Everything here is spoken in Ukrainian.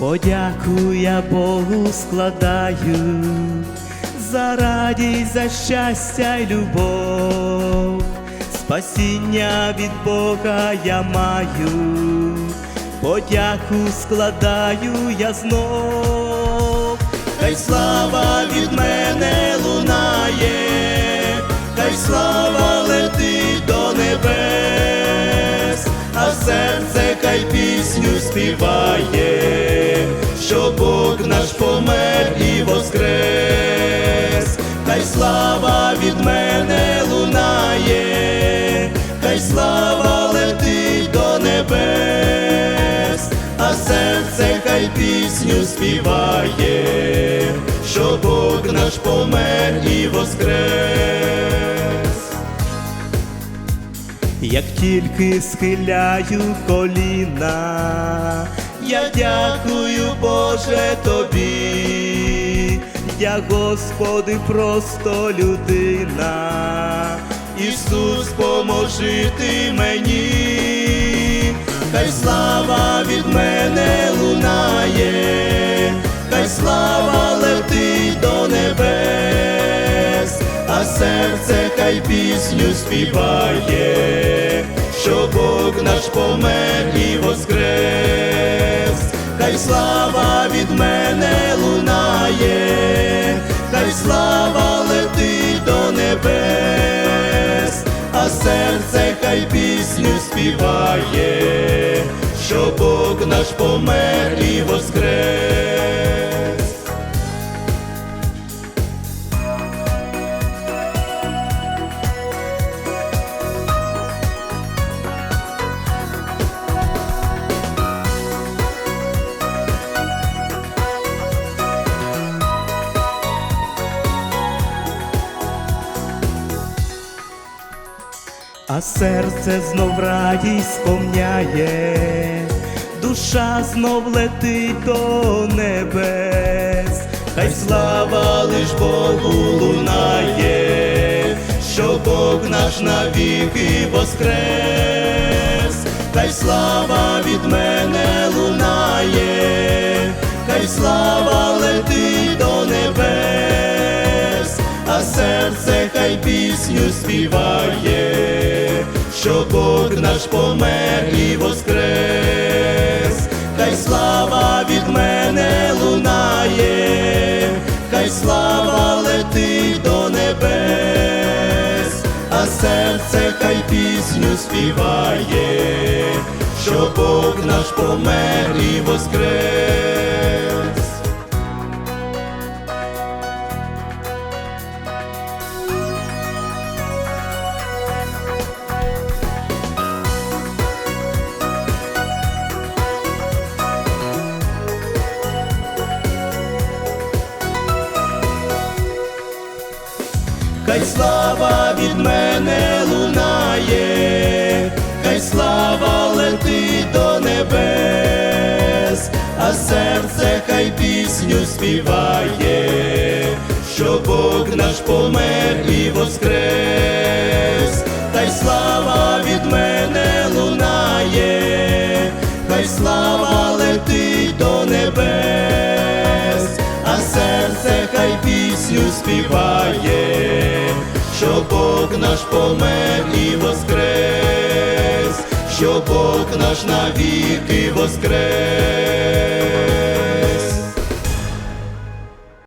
Подяку я Богу складаю за радість, за щастя й любов, спасіння від Бога я маю, подяку складаю я знов, хай слава від мене лунає, хай слава летить до небес, а серце хай пісню співає, що Бог наш помер і воскрес, хай слава від мене лунає, хай слава летить до небес, а серце хай пісню співає, що Бог наш помер і воскрес. Як тільки схиляю коліна, я дякую, Боже, тобі, я Господи, просто людина, Ісус, поможи ти мені, хай слава від мене лунає, хай слава летить до небес, а серце хай пісню співає, що Бог наш помер і воскрес, хай слава від мене лунає, хай слава летить до небес, а серце хай пісню співає, що Бог наш помер і воскрес. А серце знов радість сповняє, душа знов летить до небес, хай слава лиш Богу лунає, що Бог наш навіки воскрес, хай слава від мене лунає, хай слава летить до небес, а серце хай пісню співає, Бог наш помер і воскрес, хай слава від мене лунає, хай слава летить до небес, а серце хай пісню співає, що Бог наш помер і воскрес. Хай слава від мене лунає, хай слава летить до небес, а серце хай пісню співає, що Бог наш помер і воскрес, хай слава від мене лунає, хай слава летить до небес, а серце хай пісню співає, наш помер і воскрес, що Бог наш навіки воскрес.